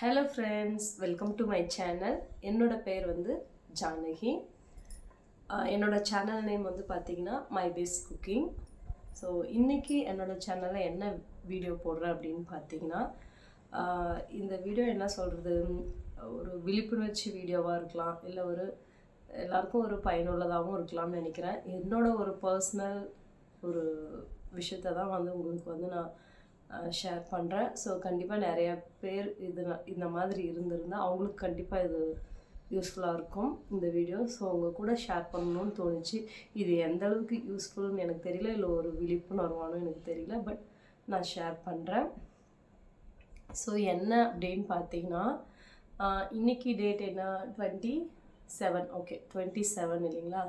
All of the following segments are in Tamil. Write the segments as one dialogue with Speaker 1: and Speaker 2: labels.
Speaker 1: Hello friends welcome to my channel என்னோட பேர் வந்து ஜானகி. என்னோடய சேனல் நேம் வந்து பார்த்தீங்கன்னா மை பெஸ்ட் குக்கிங் ஸோ இன்றைக்கி என்னோடய சேனலில் என்ன வீடியோ போடுறேன் அப்படின்னு பார்த்தீங்கன்னா இந்த வீடியோ என்ன சொல்கிறது ஒரு விழிப்புணர்ச்சி வீடியோவாக இருக்கலாம் இல்லை ஒரு எல்லாருக்கும் ஒரு பயனுள்ளதாகவும் இருக்கலாம்னு நினைக்கிறேன். என்னோட ஒரு பர்சனல் ஒரு விஷயத்தை தான் வந்து உங்களுக்கு வந்து நான் ஷேர் பண்ணுறேன் ஸோ கண்டிப்பாக நிறையா பேர் இது இந்த மாதிரி இருந்திருந்தால் அவங்களுக்கு கண்டிப்பாக இது யூஸ்ஃபுல்லாக இருக்கும் இந்த வீடியோ ஸோ உங்கள் கூட ஷேர் பண்ணணும்னு தோணுச்சு. இது எந்த அளவுக்கு யூஸ்ஃபுல்னு எனக்கு தெரியல இல்லை ஒரு விழிப்புணர்வானு எனக்கு தெரியல பட் நான் ஷேர் பண்ணுறேன் ஸோ என்ன அப்படின்னு பார்த்தீங்கன்னா இன்றைக்கி இன்னைக்கு டேட் என்ன? Twenty seven okay twenty seven இல்லைங்களா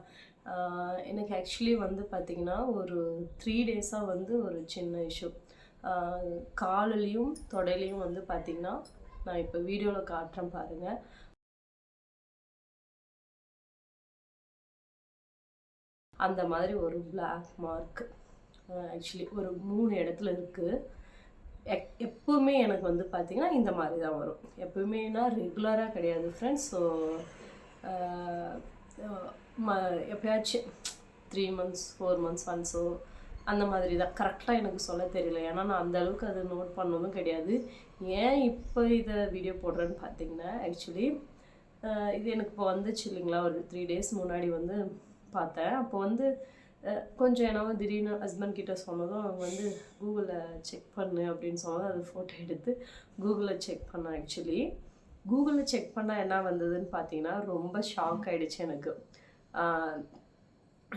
Speaker 1: எனக்கு ஆக்சுவலி வந்து பார்த்திங்கன்னா ஒரு த்ரீ டேஸாக வந்து ஒரு சின்ன இஷ்யூ காலிலையும் தொடையிலையும் வந்து பார்த்தீங்கன்னா நான் இப்போ வீடியோவில் காட்டுறேன் பாருங்கள் அந்த மாதிரி ஒரு பிளாக் மார்க் ஆக்சுவலி ஒரு மூணு இடத்துல இருக்குது எப் எப்பவுமே எனக்கு வந்து பார்த்திங்கன்னா இந்த மாதிரி தான் வரும். எப்பவுமேனா ரெகுலராக கிடையாது ஃப்ரெண்ட்ஸ் ஸோ ம எப்பயாச்சும் த்ரீ மந்த்ஸ் ஃபோர் மந்த்ஸ் ஒன்ஸோ அந்த மாதிரி தான் கரெக்டாக எனக்கு சொல்ல தெரியல. ஏன்னா நான் அந்த அளவுக்கு அதை நோட் பண்ணதும் கிடையாது. ஏன் இப்போ இதை வீடியோ போடுறேன்னு பார்த்தீங்கன்னா ஆக்சுவலி இது எனக்கு இப்போ வந்துச்சு இல்லைங்களா? ஒரு த்ரீ டேஸ் முன்னாடி வந்து பார்த்தேன். அப்போ வந்து கொஞ்சம் என்னவோ திடீர்னு ஹஸ்பண்ட் கிட்ட சொன்னதும் அவங்க வந்து கூகுளில் செக் பண்ணு அப்படின்னு சொன்னதும் அது ஃபோட்டோ எடுத்து கூகுளில் செக் பண்ணேன் ஆக்சுவலி கூகுளில் செக் பண்ணால் என்ன வந்ததுன்னு பார்த்தீங்கன்னா ரொம்ப ஷாக் ஆகிடுச்சு எனக்கு.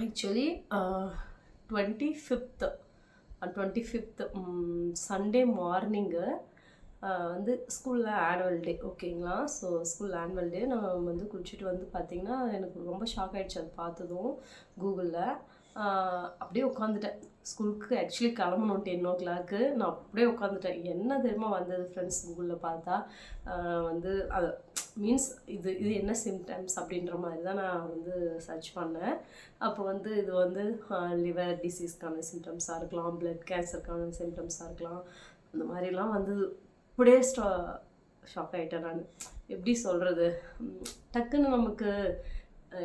Speaker 1: Actually twenty fifth twenty fifth Sunday morning வந்து ஸ்கூலில் ஆனுவல் டே ஓகேங்களா ஸோ ஸ்கூல் ஆனுவல் டே நான் வந்து குளிச்சுட்டு வந்து பார்த்திங்கன்னா எனக்கு ரொம்ப ஷாக் ஆகிடுச்சு அது பார்த்ததும் கூகுளில் அப்படியே உட்காந்துட்டேன் ஸ்கூலுக்கு ஆக்சுவலி கிளம்பணும் டென் ஓ கிளாக்கு நான் அப்படியே உட்காந்துட்டேன் என்ன தெரியுமா வந்தது ஃப்ரெண்ட்ஸ் கூகுளில் பார்த்தா? வந்து அது மீன்ஸ் இது இது என்ன சிம்டம்ஸ் அப்படின்ற மாதிரி தான் நான் வந்து சர்ச் பண்ணேன். அப்போ வந்து இது வந்து லிவர் டிசீஸ்க்கான சிம்டம்ஸாக இருக்கலாம் பிளட் கேன்சருக்கான சிம்டம்ஸாக இருக்கலாம். அந்த மாதிரிலாம் வந்து இப்படியே ஸ்டா ஷாக் ஆகிட்டேன் நான். எப்படி சொல்கிறது டக்குன்னு நமக்கு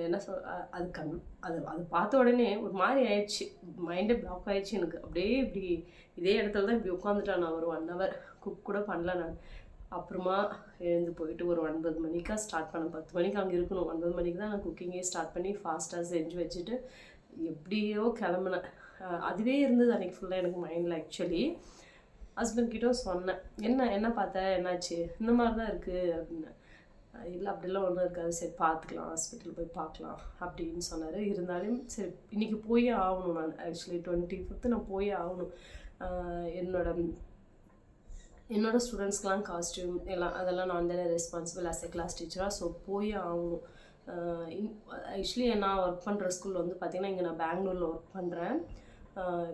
Speaker 1: என்ன சொல் அது கண் அது அது பார்த்த உடனே ஒரு மாதிரி ஆயிடுச்சு. மைண்டே பிளாக் ஆயிடுச்சு எனக்கு. அப்படியே இப்படி இதே இடத்துல தான் இப்படி உட்காந்துட்டேன் நான் ஒரு ஒன் ஹவர் குக் கூட பண்ணல நான். அப்புறமா எழுந்து போயிட்டு ஒரு ஒன்பது மணிக்கா ஸ்டார்ட் பண்ணேன் பத்து மணிக்கு அங்கே இருக்கணும். ஒன்பது மணிக்கு தான் நான் குக்கிங்கே ஸ்டார்ட் பண்ணி ஃபாஸ்ட்டாக செஞ்சு வச்சுட்டு எப்படியோ கிளம்புனேன். அதுவே இருந்தது அன்றைக்கி ஃபுல்லாக எனக்கு மைண்டில் ஆக்சுவலி ஹஸ்பண்ட் கிட்ட சொன்னேன் என்ன என்ன பார்த்த? என்னாச்சு? இந்த மாதிரி தான் இருக்குது அப்படின்னு இல்லை அப்படிலாம் ஒன்றும் இருக்காது. சரி பார்த்துக்கலாம். ஹாஸ்பிட்டல் போய் பார்க்கலாம். அப்படின்னு சொன்னார். இருந்தாலும் சரி இன்றைக்கி போயே ஆகணும் நான். ஆக்சுவலி டுவெண்ட்டி ஃபிஃப்த்து நான் போயே ஆகணும். என்னோட என்னோட ஸ்டூடெண்ட்ஸ்க்கெலாம் காஸ்ட்யூம் எல்லாம் அதெல்லாம் நான் தானே ரெஸ்பான்சிபிள் ஆஸ் எ கிளாஸ் டீச்சராக ஸோ போயே ஆகணும் ஆக்சுவலி நான் ஒர்க் பண்ணுற ஸ்கூல் வந்து பார்த்திங்கன்னா இங்கே நான் பெங்களூரில் ஒர்க் பண்ணுறேன்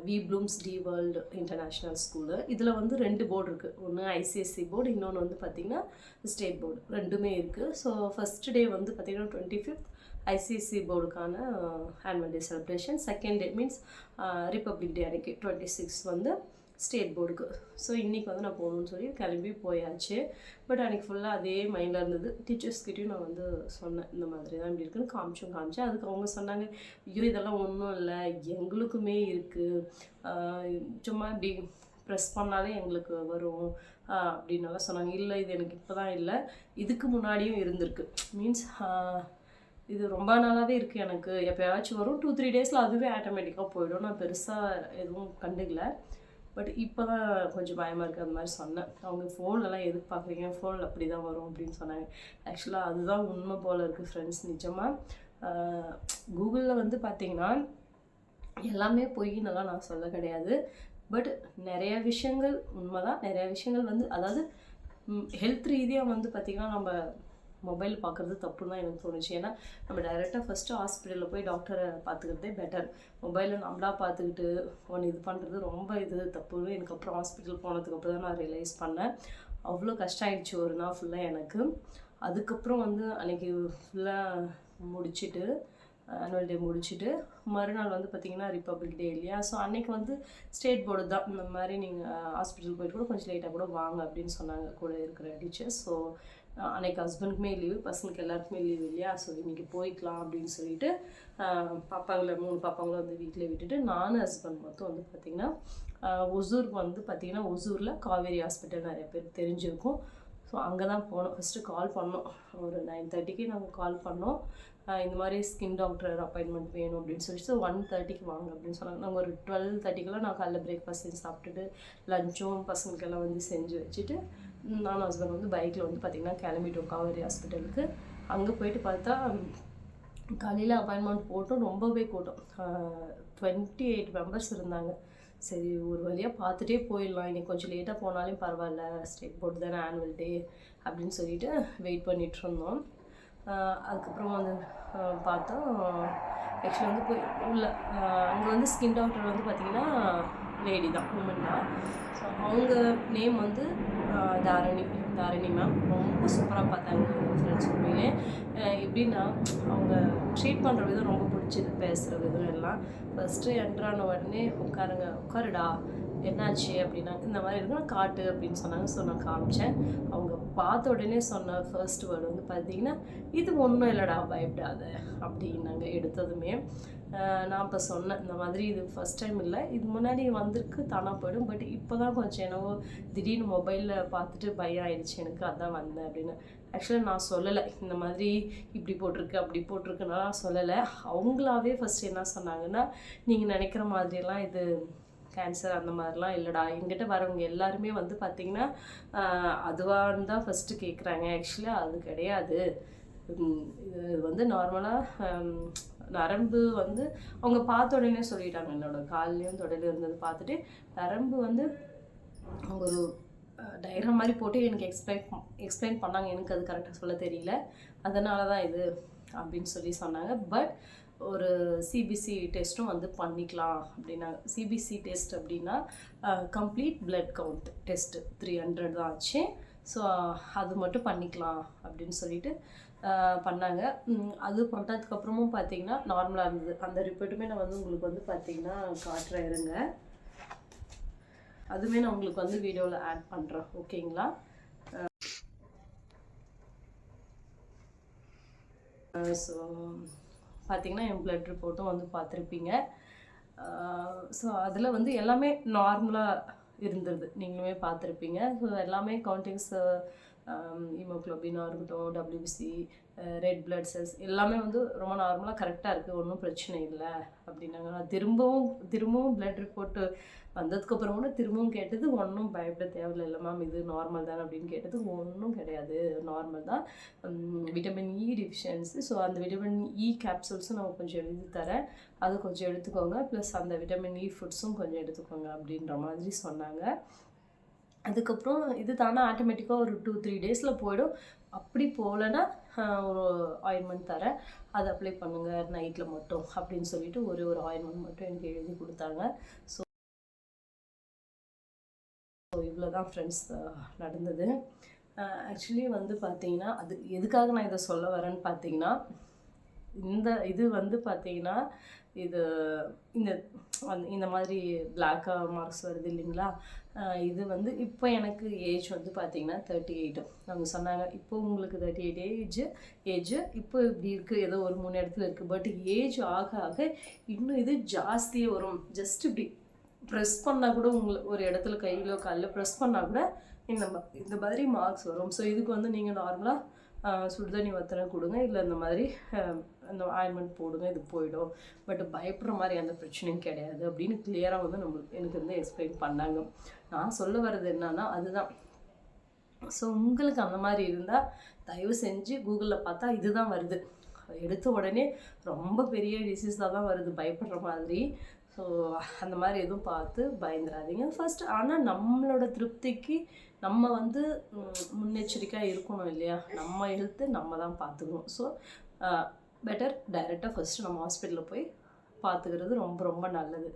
Speaker 1: V Blooms the world international school இதில் வந்து ரெண்டு போர்டு இருக்குது ஒன்று ஐசிஎஸ்சி போர்டு இன்னொன்று வந்து பார்த்திங்கன்னா ஸ்டேட் போர்டு ரெண்டுமே இருக்குது ஸோ ஃபஸ்ட் டே வந்து பார்த்திங்கன்னா twenty fifth ICSE போர்டுக்கான annual day celebration second day means republic day அன்றைக்கி டுவெண்ட்டி சிக்ஸ் வந்து ஸ்டேட் போர்டுக்கு. ஸோ இன்றைக்கி வந்து நான் போகணும்னு சொல்லி கிளம்பி போயாச்சு. பட் அன்றைக்கி ஃபுல்லாக அதே மைண்டில் இருந்தது. டீச்சர்ஸ்கிட்டையும் நான் வந்து சொன்னேன் இந்த மாதிரி தான் இப்படி இருக்குன்னு காமிச்சும் காமிச்சேன் அதுக்கு அவங்க சொன்னாங்க ஐயோ இதெல்லாம் ஒன்றும் இல்லை. எங்களுக்குமே இருக்குது சும்மா இப்படி ப்ரெஸ் பண்ணாலே எங்களுக்கு வரும். அப்படின்னலாம் சொன்னாங்க. இல்லை இது எனக்கு இப்போ தான் இல்லை. இதுக்கு முன்னாடியும் இருந்திருக்கு. மீன்ஸ் இது ரொம்ப நாளாகவே இருக்குது எனக்கு. எப்போயாச்சும் வரும். டூ த்ரீ டேஸில் அதுவே ஆட்டோமேட்டிக்காக போயிடும். நான் பெருசாக எதுவும் கண்டுக்கல. பட் இப்போ தான் கொஞ்சம் பயமாக இருக்குது அந்த மாதிரி சொன்னேன். அவங்க ஃபோன்லலாம் எதுக்கு பார்க்குறீங்க? ஃபோனில் அப்படி தான் வரும் அப்படின்னு சொன்னாங்க. ஆக்சுவலாக அதுதான் உண்மை போல் இருக்குது ஃப்ரெண்ட்ஸ் நிஜமாக கூகுளில் வந்து பார்த்தீங்கன்னா எல்லாமே பொய்னெல்லாம் நான் சொல்ல கிடையாது. பட் நிறைய விஷயங்கள் உண்மை தான் நிறைய விஷயங்கள் வந்து அதாவது ஹெல்த் ரீதியாக வந்து பார்த்திங்கன்னா நம்ம மொபைல் பார்க்குறது தப்புன்னு தான் எனக்கு தோணுச்சு. ஏன்னா நம்ம டைரெக்டாக ஃபஸ்ட்டு ஹாஸ்பிட்டலில் போய் டாக்டரை பார்த்துக்கிறதே பெட்டர் மொபைலில் நம்மளா பார்த்துக்கிட்டு ஒன்று இது பண்ணுறது ரொம்ப இது தப்புன்னு எனக்கு அப்புறம் ஹாஸ்பிட்டல் போனதுக்கப்புறம் தான் நான் ரியலைஸ் பண்ணேன். அவ்வளோ கஷ்டம் ஆயிடுச்சு ஒரு நாள் ஃபுல்லாக எனக்கு. அதுக்கப்புறம் வந்து அன்றைக்கி ஃபுல்லாக முடிச்சுட்டு ஆனுவல் டே முடிச்சுட்டு மறுநாள் வந்து பார்த்திங்கன்னா ரிப்பப்ளிக் டே இல்லையா? ஸோ அன்னைக்கு வந்து ஸ்டேட் போர்டு தான். இந்த மாதிரி நீங்கள் ஹாஸ்பிட்டல் போயிட்டு கூட கொஞ்சம் லேட்டாக கூட வாங்க அப்படின்னு சொன்னாங்க கூட இருக்கிற டீச்சர்ஸ் ஸோ அன்றைக்கு ஹஸ்பண்டுக்குமே லீவு பசங்களுக்கு எல்லாருக்குமே லீவு இல்லையா? ஸோ இன்றைக்கி போய்க்கலாம் அப்படின்னு சொல்லிட்டு பாப்பாங்களை மூணு பாப்பாங்களும் வந்து வீட்டில் விட்டுட்டு நானும் ஹஸ்பண்ட் மொத்தம் வந்து பார்த்திங்கன்னா ஒசூருக்கு வந்து பார்த்திங்கன்னா ஒசூரில் காவேரி ஹாஸ்பிட்டல் நிறைய பேர் தெரிஞ்சிருக்கும். ஸோ அங்கே தான் போனோம். ஃபஸ்ட்டு கால் பண்ணோம். ஒரு நைன் தேர்ட்டிக்கு நாங்கள் கால் பண்ணோம். இந்த மாதிரி ஸ்கின் டாக்டர் அப்பாயின்மெண்ட் வேணும் அப்படின்னு சொல்லிட்டு ஒன் தேர்ட்டிக்கு வாங்க அப்படின்னு சொன்னாங்க. நாங்கள் ஒரு டுவெல் தேர்ட்டிக்கெல்லாம் நான் காலைல பிரேக்ஃபாஸ்ட் செஞ்சு சாப்பிட்டுட்டு லஞ்சும் பசங்களுக்கெல்லாம் வந்து செஞ்சு வச்சுட்டு நான் நானும் ஹஸ்பண்ட் வந்து பைக்கில் வந்து பார்த்திங்கன்னா கிளம்பிட்டோம். காவேரி ஹாஸ்பிட்டலுக்கு. அங்கே போயிட்டு பார்த்தா காலையில் அப்பாயின்மெண்ட் போட்டோம். ரொம்பவே கூட்டம். டுவெண்ட்டி எயிட் மெம்பர்ஸ் இருந்தாங்க. சரி ஒரு வழியாக பார்த்துட்டே போயிடலாம். இன்னைக்கு கொஞ்சம் லேட்டாக போனாலும் பரவாயில்ல. ஸ்டேட் போர்டு தானே ஆனுவல் டே அப்படின்னு சொல்லிட்டு வெயிட் பண்ணிட்டு இருந்தோம். அதுக்கப்புறம் வந்து பார்த்தோம். ஆக்சுவலி வந்து போய் உள்ள அங்கே வந்து ஸ்கின் டாக்டர் வந்து பார்த்திங்கன்னா லேடி தான் உமன் தான். ஸோ அவங்க நேம் வந்து தாரணி தாரணி மேம் ரொம்ப சூப்பராக பார்த்தாங்க ஃப்ரெண்ட்ஸ் உண்மையிலே. எப்படின்னா அவங்க ட்ரீட் பண்ணுற விதம் ரொம்ப பிடிச்சது பேசுகிற விதம் எல்லாம். ஃபஸ்ட்டு என்ட்ரான உடனே உட்காருங்க உட்காருடா. என்னாச்சு அப்படின்னா இந்த மாதிரி இருக்கு காட்டு அப்படின்னு சொன்னாங்க. ஸோ நான் காமிச்சேன். அவங்க பார்த்த உடனே சொன்ன ஃபர்ஸ்ட் வேர்டு வந்து பார்த்தீங்கன்னா இது ஒன்றும் இல்லைடா பயப்படாத அப்படின்னாங்க எடுத்ததுமே. நான் இப்போ சொன்னேன் இந்த மாதிரி இது ஃபர்ஸ்ட் டைம் இல்லை. இது முன்னாடி வந்திருக்கு தானாக போயிடும். பட் இப்போ தான் கொஞ்சம் என்னவோ திடீர்னு மொபைலில் பார்த்துட்டு பயம் ஆயிடுச்சு. எனக்கு அதான் வந்தேன் அப்படின்னு. ஆக்சுவலாக நான் சொல்லலை. இந்த மாதிரி இப்படி போட்டிருக்கு அப்படி போட்டிருக்குன்னா நான் சொல்லலை. அவங்களாவே ஃபஸ்ட் என்ன சொன்னாங்கன்னா நீங்கள் நினைக்கிற மாதிரியெல்லாம் இது கேன்சர் அந்த மாதிரிலாம் இல்லைடா. எங்கிட்ட வரவங்க எல்லாருமே வந்து பார்த்திங்கன்னா அதுவான்னு தான் ஃபஸ்ட்டு கேட்குறாங்க ஆக்சுவலாக அது கிடையாது. இது வந்து நார்மலாக நரம்பு வந்து அவங்க பார்த்த உடனே சொல்லிட்டாங்க. என்னோட கால்லையும் தொடலையும் இருந்தது பார்த்துட்டு நரம்பு வந்து அவங்க ஒரு டயக்ராம் மாதிரி போட்டு எனக்கு எக்ஸ்பிளைன் எக்ஸ்பிளைன் பண்ணாங்க. எனக்கு அது கரெக்டாக சொல்ல தெரியல. அதனால தான் இது அப்படின்னு சொல்லி சொன்னாங்க. பட் ஒரு சிபிசி டெஸ்ட்டும் வந்து பண்ணிக்கலாம் அப்படின்னாங்க சிபிசி டெஸ்ட் அப்படின்னா complete blood count test three hundred தான் ஆச்சு. ஸோ அது மட்டும் பண்ணிக்கலாம் அப்படின்னு சொல்லிட்டு பண்ணாங்க. அது பண்ணதுக்கப்புறமும் பார்த்தீங்கன்னா நார்மலாக இருந்தது. அந்த ரிப்போர்ட்டுமே நான் வந்து உங்களுக்கு வந்து பார்த்தீங்கன்னா காட்டுறேன் இருங்க. அதுவுமே நான் உங்களுக்கு வந்து வீடியோவில் ஆட் பண்ணுறேன் ஓகேங்களா ஸோ பார்த்தீங்கன்னா என் பிளட் ரிப்போர்ட்டும் வந்து பார்த்துருப்பீங்க. ஸோ அதில் வந்து எல்லாமே நார்மலாக இருந்தது நீங்களுமே பார்த்துருப்பீங்க. ஸோ எல்லாமே கவுண்டிங்ஸ் ஹீமோக்ளோபினாக இருக்கட்டும் டபிள்யூபிசி ரெட் பிளட் செல்ஸ் எல்லாமே வந்து ரொம்ப நார்மலாக கரெக்டாக இருக்குது ஒன்றும் பிரச்சனை இல்லை அப்படின்னாங்க. நான் திரும்பவும் திரும்பவும் பிளட் ரிப்போர்ட்டு வந்ததுக்கப்புறம் கூட திரும்பவும் கேட்டது ஒன்றும் பயப்பட தேவையில்லை இல்லை மேம் இது நார்மல் தானே அப்படின்னு கேட்டது. ஒன்றும் கிடையாது நார்மல் தான். விட்டமின் இ டிஃபிஷியன்சி ஸோ அந்த விட்டமின் இ கேப்சூல்ஸும் நான் கொஞ்சம் எழுதி தரேன். அது கொஞ்சம் எடுத்துக்கோங்க. ப்ளஸ் அந்த விட்டமின் இ ஃபுட்ஸும் கொஞ்சம் எடுத்துக்கோங்க அப்படின்ற மாதிரி சொன்னாங்க. அதுக்கப்புறம் இது தானே ஆட்டோமேட்டிக்காக ஒரு டூ த்ரீ டேஸில் போயிடும். அப்படி போகலன்னா ஒரு ஆயின்மெண்ட் தரேன். அதை அப்ளை பண்ணுங்கள் நைட்டில் மட்டும் அப்படின்னு சொல்லிட்டு ஒரு ஒரு ஆயின்மெண்ட் மட்டும் எனக்கு எழுதி கொடுத்தாங்க. ஸோ ஸோ இவ்வளோ தான் ஃப்ரெண்ட்ஸ் நடந்தது. ஆக்சுவலி வந்து பார்த்தீங்கன்னா அது எதுக்காக நான் இதை சொல்ல வரேன்னு பார்த்தீங்கன்னா இந்த இது வந்து பார்த்தீங்கன்னா இது இந்த இந்த மாதிரி பிளாக் மார்க்ஸ் வருது இல்லைங்களா? இது வந்து இப்போ எனக்கு ஏஜ் வந்து பார்த்தீங்கன்னா தேர்ட்டி எயிட்டு அவங்க சொன்னாங்க இப்போ உங்களுக்கு தேர்ட்டி எயிட் ஏஜ் ஏஜ் இப்போ இப்படி இருக்குது ஏதோ ஒரு மூணு இடத்துல இருக்குது பட் ஏஜ் ஆக ஆக இன்னும் இது ஜாஸ்தியே வரும். ஜஸ்ட் இப்படி ப்ரெஸ் பண்ணால் கூட உங்களை ஒரு இடத்துல கையிலோ காலில் ப்ரெஸ் பண்ணால் கூட இந்த இந்த மாதிரி மார்க்ஸ் வரும். ஸோ இதுக்கு வந்து நீங்கள் நார்மலாக சுடுதண்ணி வத்தனை கொடுங்க. இல்லை இந்த மாதிரி அந்த ஆயின்மெண்ட் போடுங்க இது போயிடும். பட் பயப்படுற மாதிரி எந்த பிரச்சனையும் கிடையாது அப்படின்னு கிளியராக வந்து நம்மளுக்கு எனக்கு வந்து எக்ஸ்பிளைன் பண்ணாங்க. நான் சொல்ல வர்றது என்னன்னா அதுதான். ஸோ உங்களுக்கு அந்த மாதிரி இருந்தால் தயவு செஞ்சு கூகுளில் பார்த்தா இதுதான் வருது. எடுத்த உடனே ரொம்ப பெரிய டிசீஸாக தான் வருது பயப்படுற மாதிரி. ஸோ அந்த மாதிரி எதுவும் பார்த்து பயந்துடாதீங்க. ஃபர்ஸ்ட் ஆனால் நம்மளோட திருப்திக்கு நம்ம வந்து முன்னெச்சரிக்கையாக இருக்கணும் இல்லையா? நம்ம ஹெல்த்து நம்ம தான் பார்த்துக்கணும். ஸோ பெட்டர் டைரெக்டாக ஃபஸ்ட்டு நம்ம ஹாஸ்பிட்டலில் போய் பார்த்துக்கிறது ரொம்ப ரொம்ப நல்லது.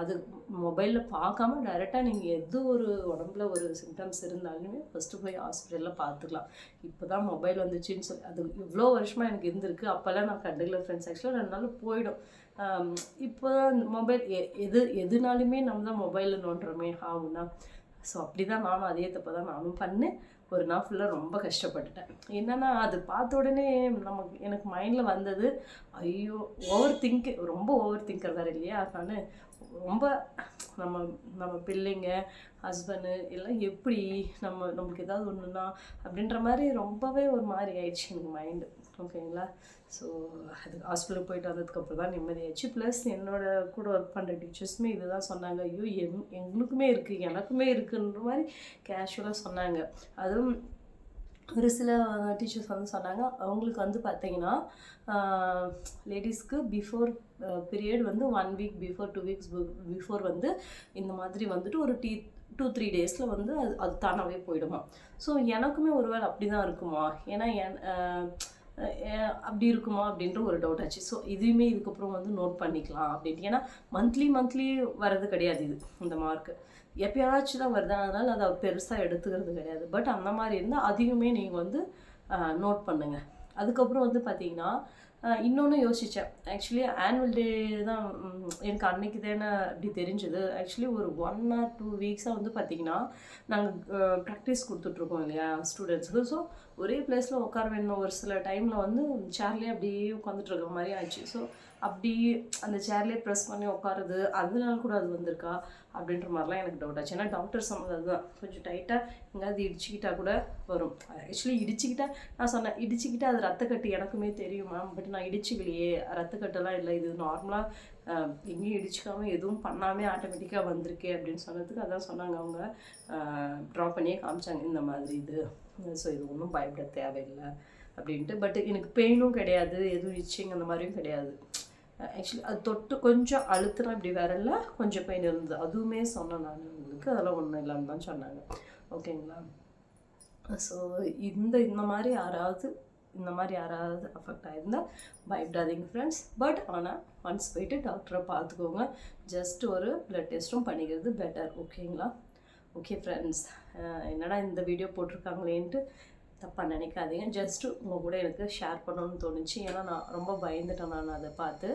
Speaker 1: அது மொபைலில் பார்க்காம டைரெக்டாக நீங்கள் எது ஒரு உடம்புல ஒரு சிம்டம்ஸ் இருந்தாலுமே ஃபஸ்ட்டு போய் ஹாஸ்பிட்டலில் பார்த்துக்கலாம். இப்போ தான் மொபைல் வந்துச்சுன்னு சொல்லி அது இவ்வளோ வருஷமாக எனக்கு இருந்திருக்கு. அப்போல்லாம் நான் கண்டுக்கல ஃப்ரெண்ட்ஸ் ஆக்சுவலாக ரெண்டு நாள் போயிடும். இப்போ தான் மொபைல் எது எதுனாலுமே நம்ம தான் மொபைலில் நோண்டுறோமே ஆகுனா ஸோ அப்படி தான் நானும் அதே தப்பு தான் நானும் பண்ணேன். ஒரு நாள் ஃபுல்லாக ரொம்ப கஷ்டப்பட்டுட்டேன். என்னன்னா அது பார்த்த உடனே நமக்கு எனக்கு மைண்டில் வந்தது ஐயோ ஓவர் திங்க் ரொம்ப ஓவர் திங்கர் வேறு இல்லையா? அதனால ரொம்ப நம்ம நம்ம பிள்ளைங்க ஹஸ்பண்டு எல்லாம் எப்படி நம்ம நம்மளுக்கு ஏதாவது ஒன்றுனா அப்படின்ற மாதிரி ரொம்பவே ஒரு மாதிரி ஆயிடுச்சு எனக்கு மைண்டு ஓகேங்களா ஸோ அது ஹாஸ்பிட்டலுக்கு போயிட்டு வந்ததுக்கப்புறம் தான் நிம்மதியாச்சு. ப்ளஸ் என்னோட கூட ஒர்க் பண்ணுற டீச்சர்ஸுமே இதுதான் சொன்னாங்க. ஐயோ எங் எங்களுக்குமே இருக்குது எனக்குமே இருக்குன்ற மாதிரி கேஷுவலாக சொன்னாங்க. அது அதுவும் ஒரு சில டீச்சர்ஸ் வந்து சொன்னாங்க. அவங்களுக்கு வந்து பார்த்தீங்கன்னா லேடிஸ்க்கு பிஃபோர் பீரியட் வந்து one week before two weeks before வந்து இந்த மாதிரி வந்துட்டு ஒரு டீ டூ த்ரீ டேஸில் வந்து அது அது தானாகவே போயிடுமா. ஸோ எனக்குமே ஒருவேளை அப்படி தான் இருக்குமா? ஏன்னா என் அப்படி இருக்குமா? அப்படின்ற ஒரு டவுட் ஆச்சு. ஸோ இதுவுமே இதுக்கப்புறம் வந்து நோட் பண்ணிக்கலாம் அப்படின்ட்டு ஏன்னா மந்த்லி மந்த்லி வர்றது கிடையாது இது இந்த மார்க்கு எப்பயாச்சும் தான் வருது. அதனால் அதை பெருசாக எடுத்துக்கிறது கிடையாது. பட் அந்த மாதிரி இருந்தால் அதிகமே நீங்கள் வந்து நோட் பண்ணுங்கள் அதுக்கப்புறம் வந்து பார்த்தீங்கன்னா இன்னொன்று யோசித்தேன் ஆக்சுவலி ஆனுவல் டே தான் எனக்கு அன்னைக்கு தானே அப்படி தெரிஞ்சது. ஆக்சுவலி ஒரு ஒன் ஆர் டூ வீக்ஸாக வந்து பார்த்தீங்கன்னா நாங்கள் ப்ராக்டிஸ் கொடுத்துட்ருக்கோம் இல்லையா ஸ்டூடெண்ட்ஸுக்கு ஸோ ஒரே பிளேஸில் உட்கார வேணும். ஒரு சில டைமில் வந்து சேர்லேயே அப்படியே உட்காந்துட்டு இருக்க மாதிரி ஆச்சு ஸோ அப்படி அந்த சேர்லேயே ப்ரெஸ் பண்ணி உட்காருது அதனால கூட அது வந்திருக்கா? அப்படின்ற மாதிரிலாம் எனக்கு டவுட் ஆச்சு. ஏன்னா டாக்டர் சொன்னது அதுதான். கொஞ்சம் டைட்டாக எங்கேயாவது இடிச்சுக்கிட்டா கூட வரும். ஆக்சுவலி இடிச்சுக்கிட்டா நான் சொன்னேன் இடிச்சுக்கிட்டா அது ரத்தக்கட்டு எனக்குமே தெரியும் மேம் பட் நான் இடிச்சுக்கலையே. ரத்தக்கட்டெல்லாம் இல்லை. இது நார்மலாக எங்கேயும் இடிச்சிக்காமல் எதுவும் பண்ணாமே ஆட்டோமேட்டிக்காக வந்திருக்கே அப்படின்னு சொன்னதுக்கு அதான் சொன்னாங்க அவங்க. ட்ரா பண்ணியே காமிச்சாங்க இந்த மாதிரி இது. ஸோ இது ஒன்றும் பயப்பட தேவையில்லை அப்படின்ட்டு. பட் எனக்கு பெயினும் கிடையாது எதுவும் இச்சிங் அந்த மாதிரியும் கிடையாது. ஆக்சுவலி அது தொட்டு கொஞ்சம் அழுத்தினா இப்படி வரல கொஞ்சம் பெயின் இருந்தது. அதுவுமே சொன்னேன் நான் உங்களுக்கு. அதெல்லாம் ஒன்றும் இல்லாமல் தான் சொன்னாங்க. ஓகேங்களா ஸோ இந்த இந்த மாதிரி யாராவது இந்த மாதிரி யாராவது அஃபெக்ட் ஆயிருந்தால் பயப்படாதீங்க ஃப்ரெண்ட்ஸ் பட் ஆனால் ஒன்ஸ் போயிட்டு டாக்டரை பார்த்துக்கோங்க. ஜஸ்ட் ஒரு ப்ளட் டெஸ்ட்டும் பண்ணிக்கிறது பெட்டர் ஓகேங்களா ஓகே ஃப்ரெண்ட்ஸ் என்னடா இந்த வீடியோ போட்டிருக்காங்களேன்ட்டு தப்பாக நினைக்காதீங்க. ஜஸ்ட்டு உங்கள் கூட எனக்கு ஷேர் பண்ணணும்னு தோணுச்சு. ஏன்னா நான் ரொம்ப பயந்துட்டேன் நான் அதை பார்த்து.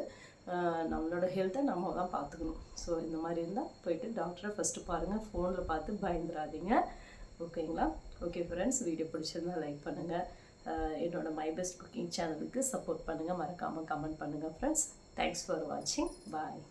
Speaker 1: நம்மளோட ஹெல்த்தை நம்ம தான் பார்த்துக்கணும். ஸோ இந்த மாதிரி இருந்தால் போயிட்டு டாக்டரை ஃபஸ்ட்டு பாருங்கள் ஃபோனில் பார்த்து பயந்துடாதீங்க. ஓகேங்களா ஓகே ஃப்ரெண்ட்ஸ் வீடியோ பிடிச்சிருந்தா லைக் பண்ணுங்கள் என்னோடய மை பெஸ்ட் குக்கிங் சேனலுக்கு சப்போர்ட் பண்ணுங்கள் மறக்காமல் கமெண்ட் பண்ணுங்கள் ஃப்ரெண்ட்ஸ் தேங்க்ஸ் ஃபார் வாட்சிங் பாய்